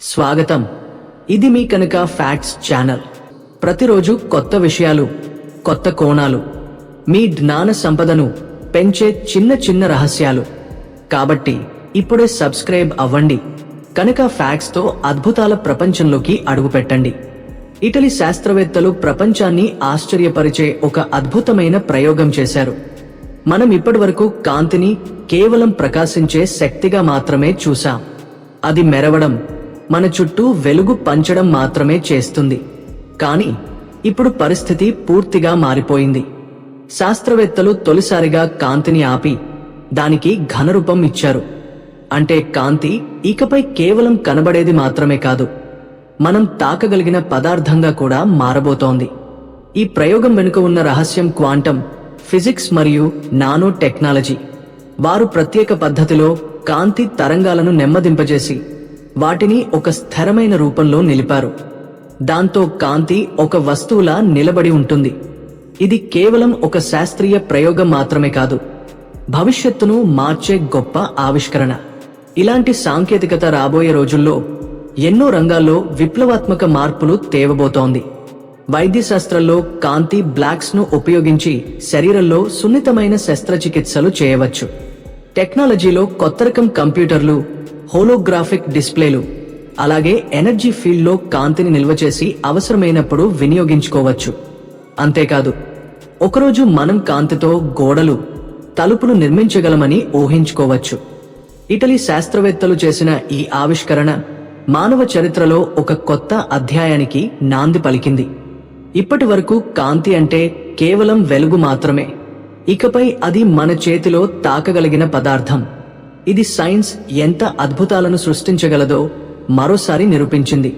స్వాగతం. ఇది మీ కనుక ఫ్యాక్ట్స్ ఛానల్. ప్రతిరోజు కొత్త విషయాలు కొత్త కోణాలు మీ జ్ఞాన సంపదను పెంచే చిన్న చిన్న రహస్యాలు. కాబట్టి ఇప్పుడే సబ్స్క్రైబ్ అవ్వండి. కనుక ఫ్యాక్ట్స్తో అద్భుతాల ప్రపంచంలోకి అడుగుపెట్టండి. ఇటలీ శాస్త్రవేత్తలు ప్రపంచాన్ని ఆశ్చర్యపరిచే ఒక అద్భుతమైన ప్రయోగం చేశారు. మనం ఇప్పటివరకు కాంతిని కేవలం ప్రకాశించే శక్తిగా మాత్రమే చూసాం అది మెరవడం మన చుట్టూ వెలుగు పంచడం మాత్రమే చేస్తుంది. కానీ ఇప్పుడు పరిస్థితి పూర్తిగా మారిపోయింది. శాస్త్రవేత్తలు తొలిసారిగా కాంతిని ఆపి దానికి ఘనరూపం ఇచ్చారు. అంటే కాంతి ఇకపై కేవలం కనబడేది మాత్రమే కాదు. మనం తాకగలిగిన పదార్థంగా కూడా మారబోతోంది. ఈ ప్రయోగం వెనుక ఉన్న రహస్యం క్వాంటం ఫిజిక్స్ మరియు నానో టెక్నాలజీ. వారు ప్రత్యేక పద్ధతిలో కాంతి తరంగాలను నెమ్మదింపజేసి వాటిని ఒక స్థిరమైన రూపంలో నిలిపారు. దాంతో కాంతి ఒక వస్తువులా నిలబడి ఉంటుంది. ఇది కేవలం ఒక శాస్త్రీయ ప్రయోగం మాత్రమే కాదు. భవిష్యత్తును మార్చే గొప్ప ఆవిష్కరణ. ఇలాంటి సాంకేతికత రాబోయే రోజుల్లో ఎన్నో రంగాల్లో విప్లవాత్మక మార్పులు తేవబోతోంది. వైద్యశాస్త్రంలో కాంతి బ్లాక్స్ను ఉపయోగించి శరీరంలో సున్నితమైన శస్త్రచికిత్సలు చేయవచ్చు. టెక్నాలజీలో కొత్త రకం కంప్యూటర్లు హోలోగ్రాఫిక్ డిస్ప్లేలు అలాగే ఎనర్జీ ఫీల్డ్లో కాంతిని నిల్వ చేసి అవసరమైనప్పుడు వినియోగించుకోవచ్చు. అంతేకాదు ఒకరోజు మనం కాంతితో గోడలు తలుపులు నిర్మించగలమని ఊహించుకోవచ్చు. ఇటలీ శాస్త్రవేత్తలు చేసిన ఈ ఆవిష్కరణ మానవ చరిత్రలో ఒక కొత్త అధ్యాయానికి నాంది పలికింది. ఇప్పటి వరకు కాంతి అంటే కేవలం వెలుగు మాత్రమే. ఇకపై అది మన చేతిలో తాకగలిగిన పదార్థం. ఇది సైన్స్ ఎంత అద్భుతాలను సృష్టించగలదో మరోసారి నిరూపించింది.